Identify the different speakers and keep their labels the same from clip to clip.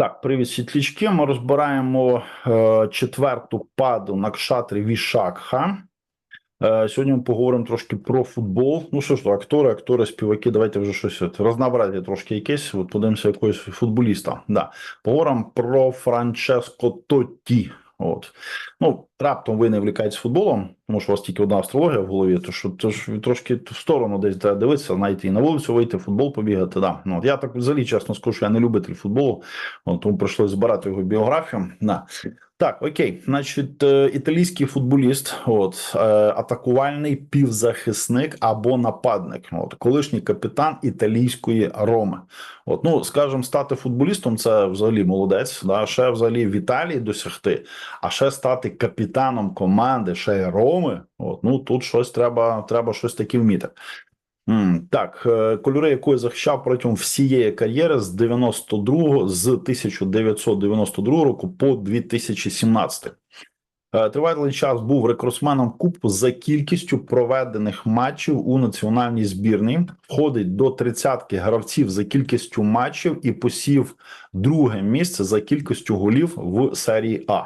Speaker 1: Так, привіт, світлічки. Ми розбираємо е, четверту паду на кшатрі Вішакха. Е, сьогодні ми поговоримо трошки про футбол. Ну що ж, то, актори, актори, співаки. Давайте вже щось от, рознообразі трошки якесь. От подивимося якогось футболіста. Да. Поговоримо про Франческо Тотті. От. Ну, раптом ви не влікаєтесь футболом, тому що у вас тільки одна астрологія в голові, то що то ж трошки в сторону десь треба дивитися, знаєте, і на вулицю вийти, футбол побігати. Да. Ну, от я так взагалі чесно скажу, що я не любитель футболу, от, тому прийшлося збирати його біографію. Да. Так, окей, значить, е, італійський футболіст, от е, атакувальний півзахисник або нападник, от колишній капітан італійської Роми. От, ну скажімо, стати футболістом це взагалі молодець. Да, ще взагалі в Італії досягти, а ще стати капітаном команди, ще й Роми. От, ну тут щось треба, треба щось таке вміти. Так, е, кольори якої захищав протягом всієї кар'єри з 92 з 1992 року по 2017. Е, Тривалий час був рекордсменом кубку за кількістю проведених матчів у національній збірній. Входить до тридцятки гравців за кількістю матчів і посів друге місце за кількістю голів в серії А.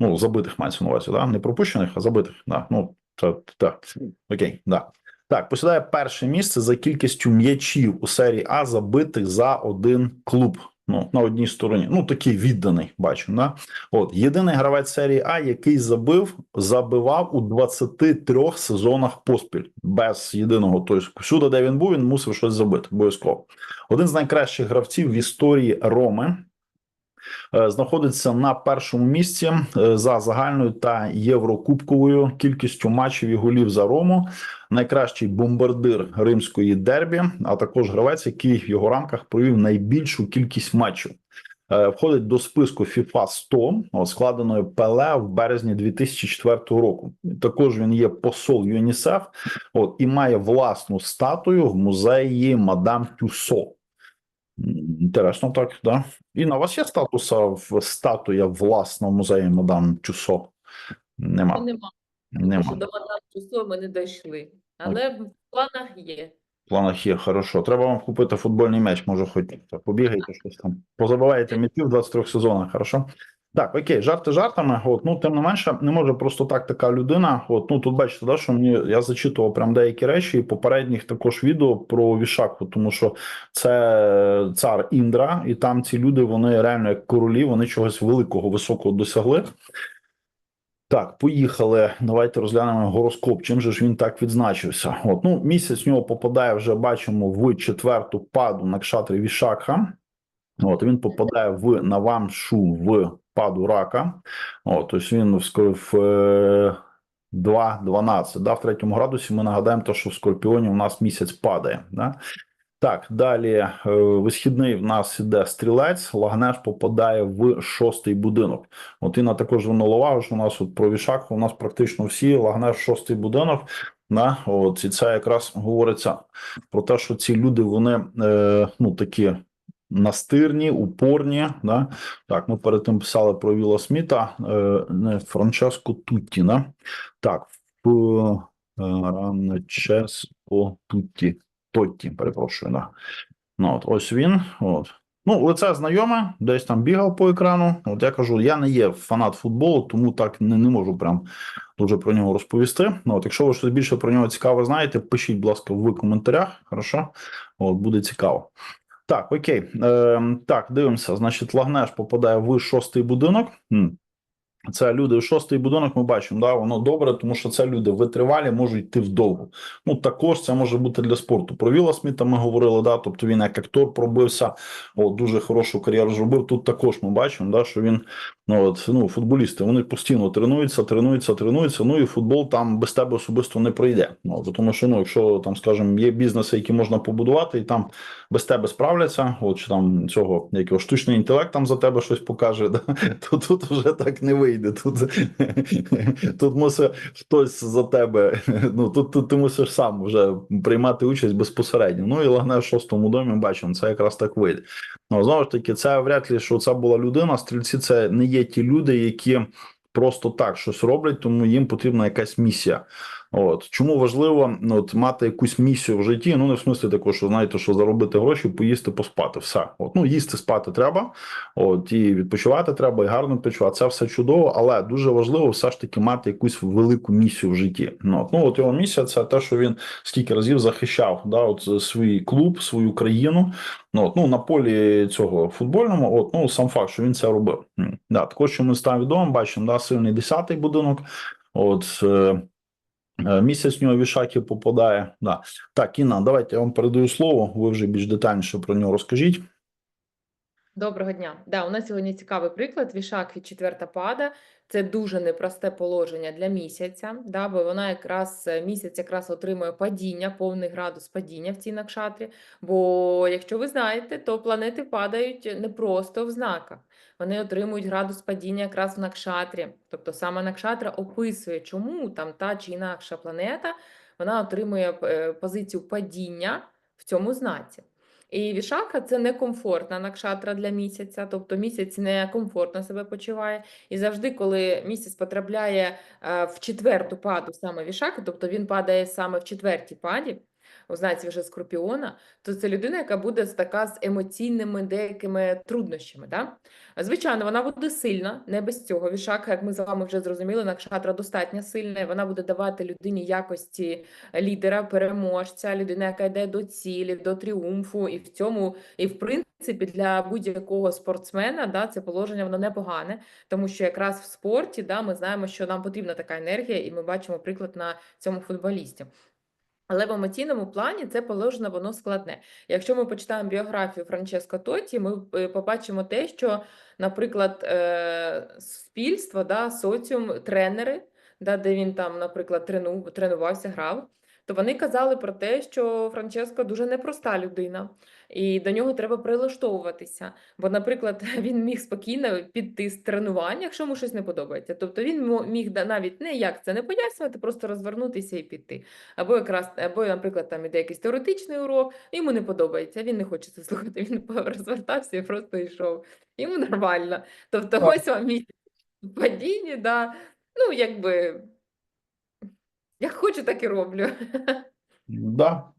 Speaker 1: Ну, забитих мається на увазі, да? не пропущених, а забитих. Да. Ну, це, так, окей, да. Так, посідає перше місце за кількістю м'ячів у серії А забитих за один клуб. Ну, на одній стороні. Ну, такий відданий, бачу. Да? От єдиний гравець серії А, який забив, забивав у 23 сезонах поспіль без єдиного. Тобто, всюди, де він був, він мусив щось забити. Обов'язково. Один з найкращих гравців в історії Роми. Е, Знаходиться на першому місці е, за загальною та єврокубковою кількістю матчів і голів за Рому найкращий бомбардир римської дербі, а також гравець, який в його рамках провів найбільшу кількість матчів. Е, Входить до списку FIFA 100, складеної Пеле в березні 2004 року. Також він є посол ЮНІСЕФ, от і має власну статую в музеї Мадам Тюсо. Інтересно, так, да. І на вас є статуса в статуя власна музею музеї Мадам Чусо? Нема.
Speaker 2: Нема.
Speaker 1: Нема.
Speaker 2: До Мадам Чусо ми не дійшли. Але в планах є.
Speaker 1: В планах є хорошо. Треба вам купити футбольний м'яч, може, хоч побігайте щось там. Позабиваєте м'ячів в 23 сезонах, хорошо? Так, окей, жарти жартами. От, ну, тим не менше, не може просто так така людина. От, ну тут бачите, да, що мені я зачитував прям деякі речі і попередніх також відео про Вішаку, тому що це цар Індра, і там ці люди, вони реально як королі, вони чогось великого, високого досягли. Так, поїхали. Давайте розглянемо гороскоп. Чим же ж він так відзначився? От ну місяць нього попадає вже бачимо в четверту паду на кшатрі Вішакха. От він попадає в Навамшу в паду рака. От, тобто він в, е, 2.12. Да, в третьому градусі ми нагадаємо, то, що в Скорпіоні у нас місяць падає. Да? Так, далі е, висхідний в нас іде стрілець, Лагнеш попадає в шостий будинок. От Інна також звернула увагу, що у нас от про Вішак, у нас практично всі Лагнеш шостий будинок. Да, от, і це якраз говориться про те, що ці люди вони е, ну такі настирні, упорні. Да? Так, ми перед тим писали про Віла Сміта, е, не Франческо Тутті. Да? Так, Франческо Тутті. Тотті, перепрошую, да. Ну, от, ось він. От. Ну, лице знайоме, десь там бігав по екрану. От я кажу, я не є фанат футболу, тому так не, не можу прям дуже про нього розповісти. Ну, от, якщо ви щось більше про нього цікаво знаєте, пишіть, будь ласка, в коментарях. Хорошо? От, буде цікаво. Так, окей. Е, так, дивимося. Значить, Лагнеш попадає в шостий будинок. Це люди шостий будинок. Ми бачимо, да, воно добре, тому що це люди витривалі, можуть йти вдовго. Ну також це може бути для спорту. Про Віла Сміта ми говорили, да, тобто він як актор пробився, о, дуже хорошу кар'єру зробив. Тут також ми бачимо, да, що він ну от ну футболісти вони постійно тренуються, тренуються, тренуються. Ну і футбол там без тебе особисто не пройде. Ну тому що ну, якщо там, скажімо, є бізнеси, які можна побудувати, і там без тебе справляться, от чи там цього якого штучний інтелект там за тебе щось покаже, да, то тут вже так не вийде. Тут, тут мусить хтось за тебе. Ну тут, тут ти мусиш сам вже приймати участь безпосередньо. Ну і лагне в шостому домі бачимо, це якраз так вийде. Ну знову ж таки, це вряд ли, що це була людина. Стрільці це не є ті люди, які просто так щось роблять, тому їм потрібна якась місія. От чому важливо ну, от, мати якусь місію в житті? Ну не в смислі такого, що знаєте, що заробити гроші, поїсти, поспати. Все, от ну їсти, спати треба, от і відпочивати треба, і гарно відпочивати. Це все чудово, але дуже важливо все ж таки мати якусь велику місію в житті. Ну от, ну от його місія це те, що він скільки разів захищав да, от свій клуб, свою країну. Ну, от, ну на полі цього футбольному, от ну сам факт, що він це робив. Да, також що ми став відомим, бачимо, да, сильний десятий будинок. От е, місяць в нього вішаків попадає. Да. Так, Інна, давайте я вам передаю слово. Ви вже більш детальніше про нього розкажіть.
Speaker 2: Доброго дня. Да, у нас сьогодні цікавий приклад. Вішак від четверта пада. Це дуже непросте положення для місяця, да, бо вона якраз е, місяць якраз отримує падіння, повний градус падіння в цій накшатрі. Бо якщо ви знаєте, то планети падають не просто в знаках. Вони отримують градус падіння якраз в накшатрі. Тобто саме накшатра описує, чому там та чи інакша планета вона отримує е, позицію падіння в цьому знаці. І вішака це некомфортна накшатра для місяця, тобто місяць некомфортно себе почуває. І завжди, коли місяць потрапляє е, в четверту паду саме вішаки, тобто він падає саме в четвертій паді, у знаці вже скорпіона, то це людина, яка буде така з емоційними деякими труднощами. Да? Звичайно, вона буде сильна, не без цього. Вішака, як ми з вами вже зрозуміли, накшатра достатньо сильна, і вона буде давати людині якості лідера, переможця, людина, яка йде до цілі, до тріумфу, і в цьому, і в принципі, для будь-якого спортсмена да, це положення воно непогане, тому що якраз в спорті да, ми знаємо, що нам потрібна така енергія, і ми бачимо приклад на цьому футболісті. Але в емоційному плані це положення воно складне. Якщо ми почитаємо біографію Франческо Тоті, ми е, побачимо те, що, наприклад, е, суспільство, да, соціум, тренери, да, де він там, наприклад, трену, тренувався, грав, то вони казали про те, що Франческо дуже непроста людина, і до нього треба прилаштовуватися. Бо, наприклад, він міг спокійно піти з тренування, якщо йому щось не подобається. Тобто він міг навіть не як це не пояснювати, просто розвернутися і піти. Або якраз, або, наприклад, там іде якийсь теоретичний урок, йому не подобається, він не хоче це слухати, він розвертався і просто йшов. Йому нормально. Тобто,
Speaker 1: Так.
Speaker 2: ось вам місяць в падінні, да. Ну, якби, як хочу, так і роблю.
Speaker 1: Да.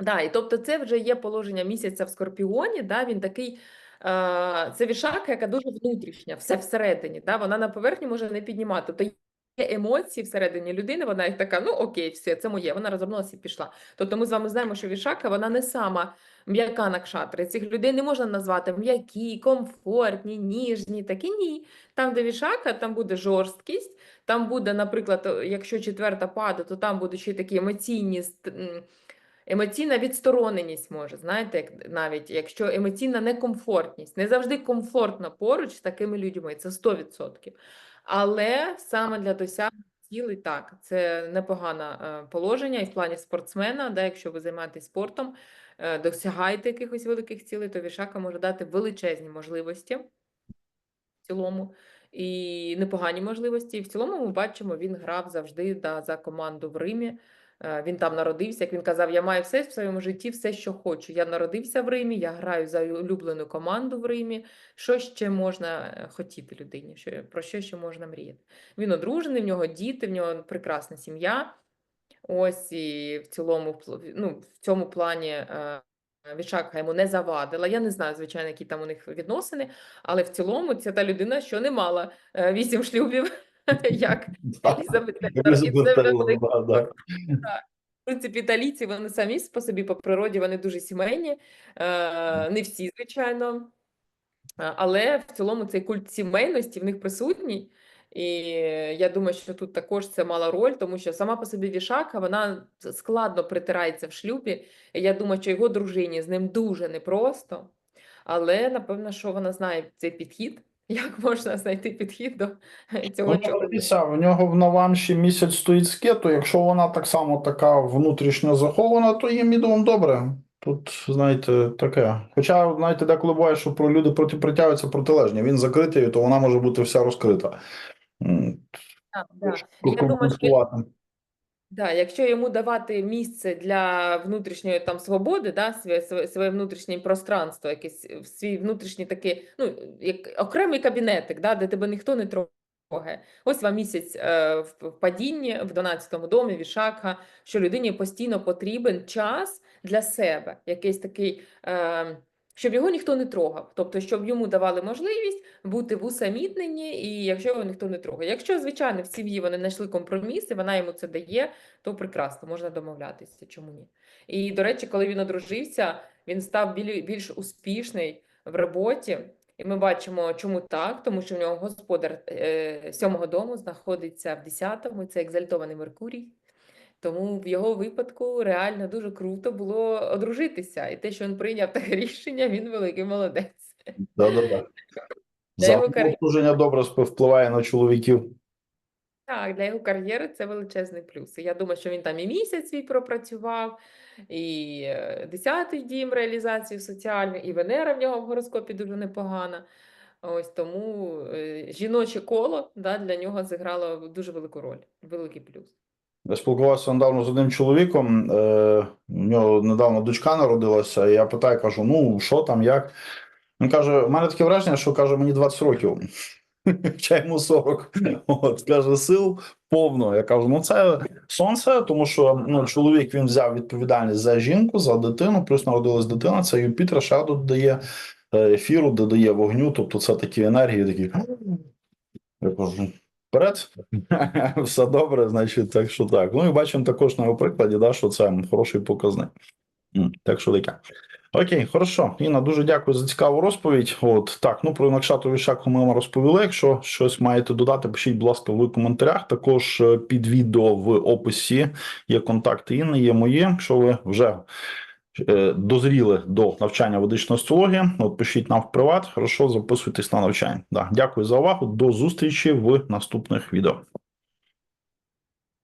Speaker 2: Да, і тобто це вже є положення місяця в Скорпіоні, да, він такий, е, це вішака, яка дуже внутрішня, все всередині, да, вона на поверхні може не піднімати. Тобто емоції всередині людини, вона їх така, ну окей, все, це моє, вона розвернулася і пішла. Тобто ми з вами знаємо, що вішака, вона не сама м'яка накшатри. Цих людей не можна назвати м'які, комфортні, ніжні, такі ні. Там, де вішака, там буде жорсткість, там буде, наприклад, якщо четверта пада, то там будуть ще такі емоційні Емоційна відстороненість може, знаєте, як навіть якщо емоційна некомфортність, не завжди комфортно поруч з такими людьми, це 100%. Але саме для досягнення цілей, так, це непогане е, положення і в плані спортсмена, да, якщо ви займаєтесь спортом, е, досягаєте якихось великих цілей, то вішака може дати величезні можливості в цілому. І непогані можливості. І в цілому ми бачимо, він грав завжди да, за команду в Римі. Е, Він там народився, як він казав, я маю все в своєму житті, все, що хочу. Я народився в Римі, я граю за улюблену команду в Римі. Що ще можна е, хотіти людині? Що, про що ще можна мріяти? Він одружений, в нього діти, в нього прекрасна сім'я. Ось і в цілому, ну, в цьому плані е, Вішака йому не завадила. Я не знаю, звичайно, які там у них відносини, але в цілому це та людина, що не мала вісім шлюбів, як
Speaker 1: Да.
Speaker 2: Елізабет Тейлор. І це
Speaker 1: Елізабет
Speaker 2: вже
Speaker 1: Тейлор,
Speaker 2: великий
Speaker 1: да, да.
Speaker 2: в принципі, італійці вони самі по собі по природі вони дуже сімейні, е, не всі, звичайно. Е, Але в цілому цей культ сімейності в них присутній. І я думаю, що тут також це мала роль, тому що сама по собі вішака вона складно притирається в шлюбі. І я думаю, що його дружині з ним дуже непросто. Але напевно, що вона знає цей підхід, як можна знайти підхід до цього
Speaker 1: Ну,
Speaker 2: чоловіка.
Speaker 1: дивіться, в нього в Навамші місяць стоїть скету. Якщо вона так само така внутрішньо захована, то їм ідом добре. Тут, знаєте, таке. Хоча, знаєте, деколи буває, що про люди проти притягуються протилежні. Він закритий, то вона може бути вся розкрита. М,
Speaker 2: Так, Я думаю, що. Да, якщо йому давати місце для внутрішньої там свободи, да, своє, своє, своє внутрішнє пространство, якесь е, свій внутрішній такий, ну, як окремий кабінетик, да, де тебе ніхто не трогає. Ось вам місяць е, в падінні в 12-му домі Вішакха, що людині постійно потрібен час для себе, якийсь такий, е, щоб його ніхто не трогав. Тобто, щоб йому давали можливість бути в усамітненні, і якщо його ніхто не трогає. Якщо, звичайно, в сім'ї вони знайшли компроміс, і вона йому це дає, то прекрасно, можна домовлятися, чому ні. І, до речі, коли він одружився, він став більш успішний в роботі. І ми бачимо, чому так, тому що в нього господар е, сьомого дому знаходиться в десятому, це екзальтований Меркурій. Тому в його випадку реально дуже круто було одружитися. І те, що він прийняв таке рішення, він великий молодець.
Speaker 1: Да-да-да.
Speaker 2: Для його кар'єри.
Speaker 1: Добре впливає на чоловіків.
Speaker 2: Так, для його кар'єри це величезний плюс. І я думаю, що він там і місяць свій пропрацював, і е, десятий дім реалізації соціальної, і Венера в нього в гороскопі дуже непогана. Ось тому е, жіноче коло да, для нього зіграло дуже велику роль, великий плюс.
Speaker 1: Я спілкувався недавно з одним чоловіком. Е, у нього недавно дочка народилася. і Я питаю, кажу: ну що там, як? Він каже: у мене таке враження, що каже, мені 20 років. Хоча йому 40. От каже, сил повно. Я кажу: ну це сонце, тому що ну, чоловік він взяв відповідальність за жінку, за дитину, плюс народилась дитина. Це Юпітер ще додає е, ефіру, додає вогню. Тобто це такі енергії, такі. Я кажу, вперед, все добре, значить, так що так. Ну і бачимо також на його прикладі, да, що це хороший показник. Так що таке. Окей, хорошо. Інна, дуже дякую за цікаву розповідь. От так, ну про Накшатові шаку ми вам розповіли. Якщо щось маєте додати, пишіть, будь ласка, в коментарях. Також е, під відео в описі є контакти Інни, є мої. Якщо ви вже дозріли до навчання ведичної астрології, от пишіть нам в приват. Хорошо, записуйтесь на навчання. Да, дякую за увагу. До зустрічі в наступних відео.